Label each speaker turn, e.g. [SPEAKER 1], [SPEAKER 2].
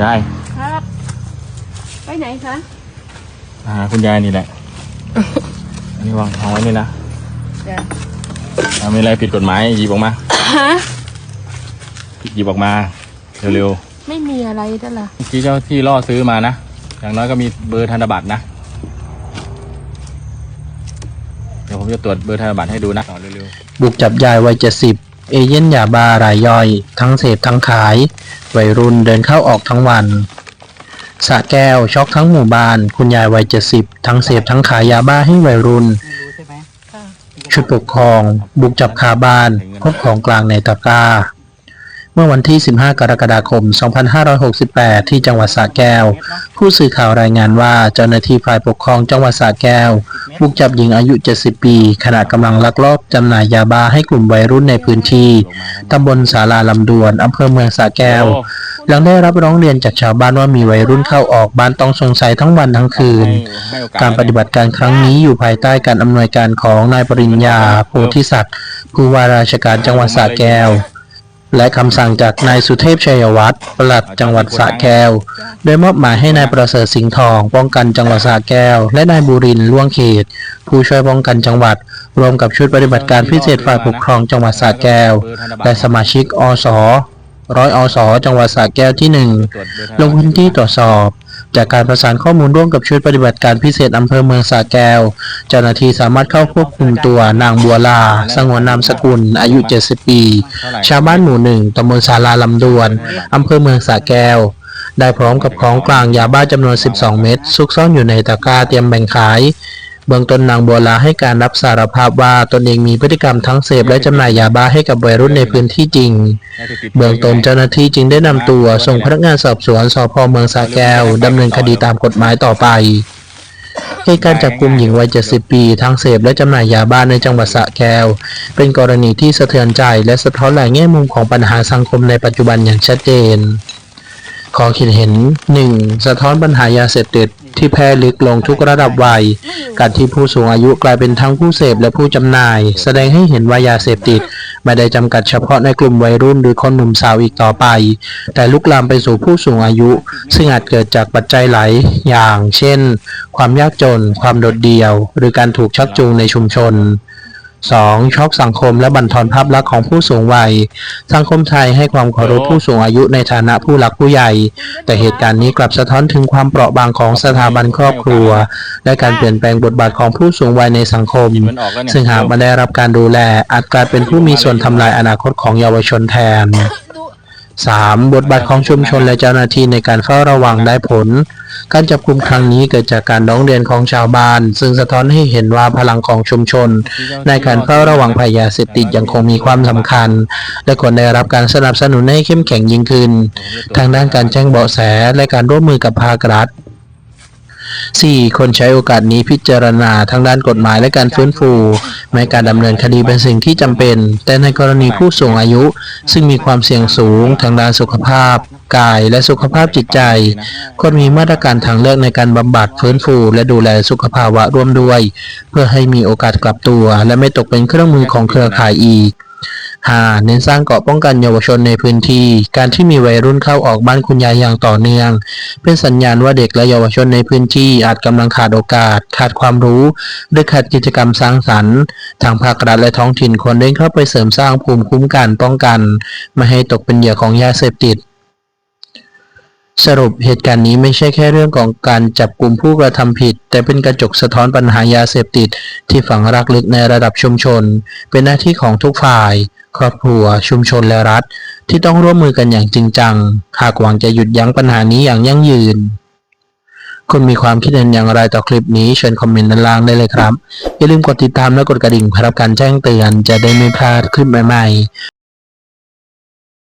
[SPEAKER 1] ยาย
[SPEAKER 2] ครับ ไปไหนคะ
[SPEAKER 1] อ่าคุณยายนี่แหละ อันนี้วางเอาไว้นี่นะ
[SPEAKER 2] จ้ะ
[SPEAKER 1] อ่ามีอะไรผิดกฎหมายหยิบออกมา
[SPEAKER 2] ฮะ
[SPEAKER 1] หยิบออกมาเร็ว
[SPEAKER 2] ไม่มีอะไรนั่นล่ะ
[SPEAKER 1] ๆเมื่อกี้เจ้าที่ล่อซื้อมานะ อย่างน้อยก็มีเบอร์ธนบัตรนะ เดี๋ยวผมจะตรวจเบอร์ธนบัตรให้ดูนะต่อเร็ว
[SPEAKER 3] บุกจับยายวัยเจ็ดสิบ เอเย่นยาบารายย่อย ทั้งเสพทั้งขาย วัยรุ่นเดินเข้าออกทั้งวันสะแก้วช็อกทั้งหมู่บ้าน คุณยายวัยเจ็ดสิบทั้งเสพทั้งขายยาบ้าให้วัยรุ่น ชุดปกครอง บุกจับคาบ้าน พบของกลางในตะกร้า เมื่อวันที่ 15 กรกฎาคม 2568 ที่จังหวัดสระแก้ว ผู้สื่อข่าวรายงานว่าเจ้าหน้าที่ฝ่ายปกครองจังหวัดสระแก้วบุกจับหญิงอายุ 70 ปี ขณะกำลังลักลอบจำหน่ายยาบ้าให้กลุ่มวัยรุ่นในพื้นที่ตำบลสาราลำดวนอำเภอเมืองสระแก้ว หลังได้รับร้องเรียนจากชาวบ้านว่ามีวัยรุ่นเข้าออกบ้านต้องสงสัยทั้งวันทั้งคืน
[SPEAKER 1] กส
[SPEAKER 3] การปฏิบัติการครั้งนี้อยู่ภายใต้การอำนวยการของนายปริญญาโพธิศักดิ์ผู้ว่าราชการจังหวัดสระแก้ว และคำสั่งจากนายสุเทพชัยวัฒน์ปลัดจังหวัดสระแก้ว โดยมอบหมายให้นายประเสริฐสิงห์ทอง ป้องกันจังหวัดสระแก้ว และนายบุรินล่วงเขต ผู้ช่วยป้องกันจังหวัด รวมกับชุดปฏิบัติการพิเศษฝ่ายปกครองจังหวัดสระแก้ว และสมาชิกอสร้อยอสจังหวัดสระแก้วที่หนึ่งลงพื้นที่ตรวจสอบ จากการประสานข้อมูลร่วมกับชุดปฏิบัติการพิเศษอำเภอเมืองสระแก้ว เจ้าหน้าที่สามารถเข้าควบคุมตัวนางบัวลา สงวนนามสกุล อายุ 70 ปี ชาวบ้านหมู่หนึ่งตำบลสาราลำดวนอำเภอเมืองสระแก้ว ได้พร้อมกับของกลางยาบ้าจำนวน 12 เม็ดซุกซ่อนอยู่ในตะกร้าเตรียมแบ่งขาย เบื้องต้นนางบัวลาให้การรับสารภาพว่าตนเองมีพฤติกรรมทั้งเสพและจำหน่ายยาบ้าให้กับวัยรุ่นในพื้นที่จริง เบื้องต้นเจ้าหน้าที่จึงได้นำตัวส่งพนักงานสอบสวนสพเมืองสระแก้วดำเนินคดีตามกฎหมายต่อไปเหตุการจับกลุ่มหญิงวัย 70 ปีทั้งเสพและจำหน่ายยาบ้าในจังหวัดสระแก้ว เป็นกรณีที่สะเทือนใจและสะท้อนหลายแง่มุมของปัญหาสังคมในปัจจุบันอย่างชัดเจน ขอคิดเห็น 1. สะท้อนปัญหายาเสพติด ที่แพร่ลึกลงทุกระดับวัย การที่ผู้สูงอายุกลายเป็นทั้งผู้เสพและผู้จำหน่าย แสดงให้เห็นว่ายาเสพติด ไม่ได้จำกัดเฉพาะในกลุ่มวัยรุ่นหรือคนหนุ่มสาวอีกต่อไป แต่ลุกลามไปสู่ผู้สูงอายุ ซึ่งอาจเกิดจากปัจจัยหลายอย่าง เช่น ความยากจน ความโดดเดี่ยว หรือการถูกชักจูงในชุมชน 2. ช็อกสังคมและบั่นทอนภาพลักษณ์ของผู้สูงวัย สังคมไทยให้ความเคารพผู้สูงอายุในฐานะผู้หลักผู้ใหญ่ แต่เหตุการณ์นี้กลับสะท้อนถึงความเปราะบางของสถาบันครอบครัว และการเปลี่ยนแปลงบทบาทของผู้สูงวัยในสังคม
[SPEAKER 1] หยิบมันออกแล้วเนี่ย
[SPEAKER 3] ซึ่งหากไม่ได้รับการดูแลอาจกลายเป็นผู้มีส่วนทำลายอนาคตของเยาวชนแทน 3. บทบาทของชุมชนและเจ้าหน้าที่ในการเฝ้าระวังได้ผล การจับกลุ่มครั้งนี้เกิดจากการร้องเรียนของชาวบ้าน ซึ่งสะท้อนให้เห็นว่าพลังของชุมชน ในการเฝ้าระวังภัยยาเสพติดยังคงมีความสำคัญ และควรได้รับการสนับสนุนให้เข้มแข็งยิ่งขึ้น ทางด้านการแจ้งเบาะแสและการร่วมมือกับภาครัฐ 4. คนใช้โอกาสนี้พิจารณาทางด้านกฎหมายและการฟื้นฟู แม้การดำเนินคดีเป็นสิ่งที่จำเป็น แต่ในกรณีผู้สูงอายุ ซึ่งมีความเสี่ยงสูงทางด้านสุขภาพ กายและสุขภาพจิตใจควรมีมาตรการทางเลือกในการบำบัดฟื้นฟู และดูแลสุขภาวะร่วมด้วย เพื่อให้มีโอกาสกลับตัว และไม่ตกเป็นเครื่องมือของเครือข่ายอีก 5. เน้นสร้างเกราะป้องกันเยาวชนในพื้นที่ การที่มีวัยรุ่นเข้าออกบ้านคุณยายอย่างต่อเนื่อง เป็นสัญญาณว่าเด็กและเยาวชนในพื้นที่อาจกำลังขาดโอกาส ขาดความรู้ หรือขาดกิจกรรมสร้างสรรค์ ทางภาครัฐและท้องถิ่นควรเร่งเข้าไปเสริมสร้างภูมิคุ้มกันป้องกัน ไม่ให้ตกเป็นเหยื่อของยาเสพติด สรุปเหตุการณ์นี้ไม่ใช่แค่เรื่องของการจับกลุ่มผู้กระทำผิด แต่เป็นกระจกสะท้อนปัญหายาเสพติด ที่ฝังรากลึกในระดับชุมชน เป็นหน้าที่ของทุกฝ่าย ครอบครัว ชุมชนและรัฐ ที่ต้องร่วมมือกันอย่างจริงจัง หากหวังจะหยุดยั้งปัญหานี้อย่างยั่งยืน คุณมีความคิดเห็นอย่างไรต่อคลิปนี้เชิญคอมเมนต์ด้านล่างได้เลยครับอย่าลืมกดติดตามและกดกระดิ่งเพื่อรับการแจ้งเตือนจะได้ไม่พลาดคลิปใหม่ๆ